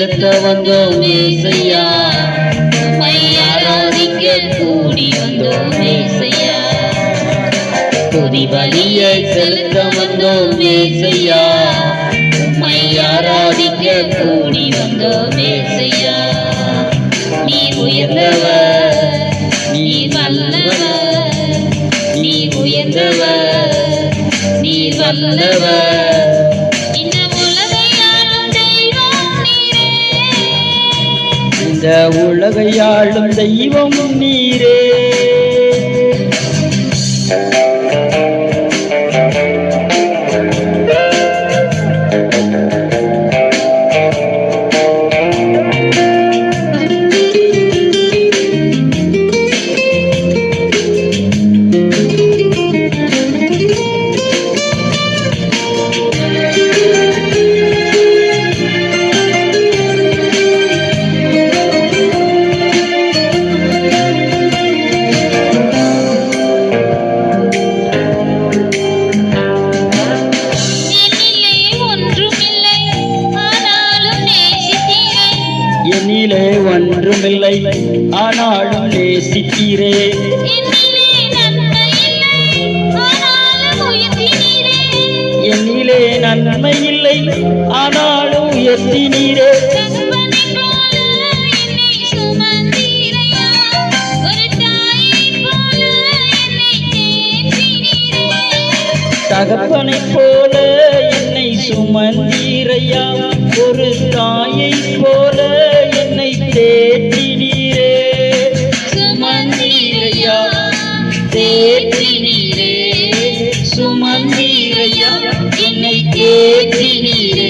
செலுத்த வந்தோம் ஏசையா உம்மை ஆராதிக்க கூடி வந்தோம் ஏசையா துதி வழியை செலுத்த வந்தோம் ஏசையா உம்மை ஆராதிக்க கூடி வந்தோம் ஏசையா நீ உயர்ந்தவர் நீ வல்லவர். நீ உயர்ந்தவர் நீ வல்லவர். இந்த உலகையாளும் தெய்வம் நீரே. என்னிலே நன்மை இல்லை. ஆனாலும் உயர்த்தி நீரே தகப்பனை போல என்னை சுமந்தீரையா? ஒரு தாயை போல চিনি রে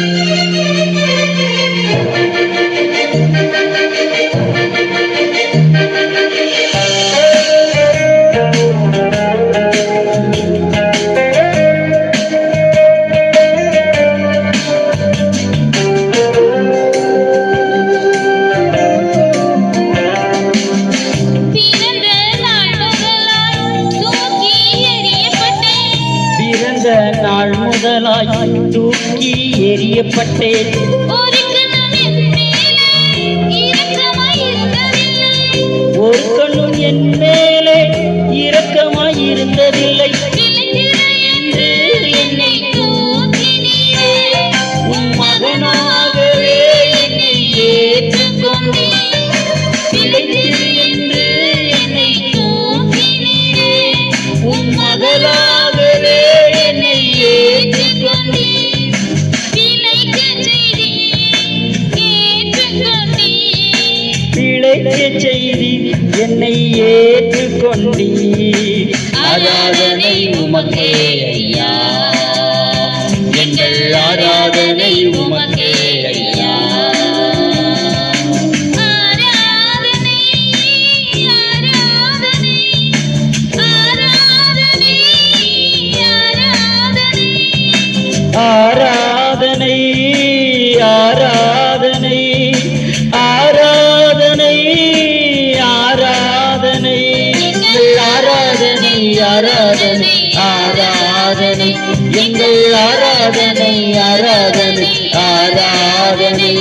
பிழைக்க செய்தி என்னை ஏற்றுக்கொண்டீ ஆராதனை உமக்கே ஐயா. எங்கள் ஆராதனை உமக்கே ஆராதனை ஆராதனை. எங்கள் ஆராதனை ஆராதனை ஆராதனை.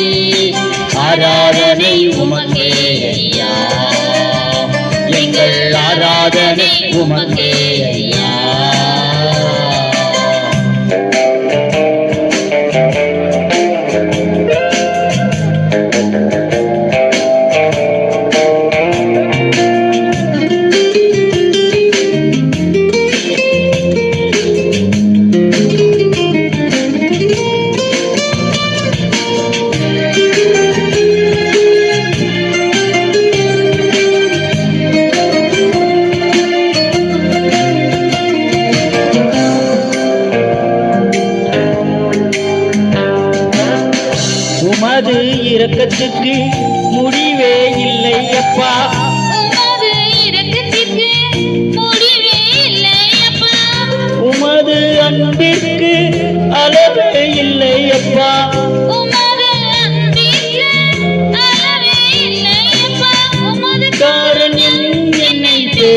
ஆராதனை உமக்கே ஐயா. எங்கள் ஆராதனை ஆராதனை உமக்கே ஐயா.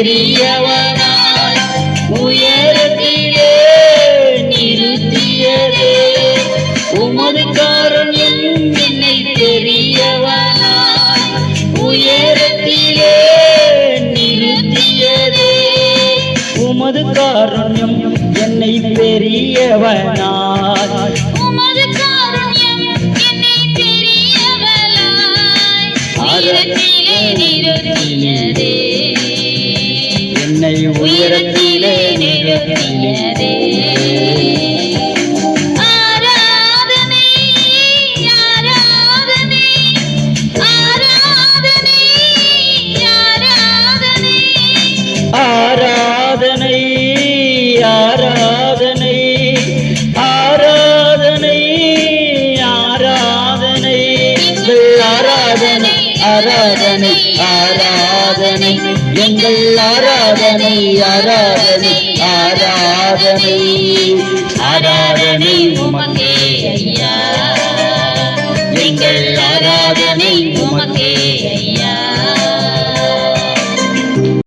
பெரியவனாய் உயரத்திலே நிறுத்தியதே. உமது காரண்யம் என்னை பெரியவனாய் உயரத்திலே நிறுத்தியதே. உமது என்னை பெரியவனாய் உயரத்திலே நிறுத்தியதே எங்கள் ஆராதனை ஆராதனை ஆராதனை. ஆராதனை உமக்கே ஐயா. எங்கள் ஆராதனை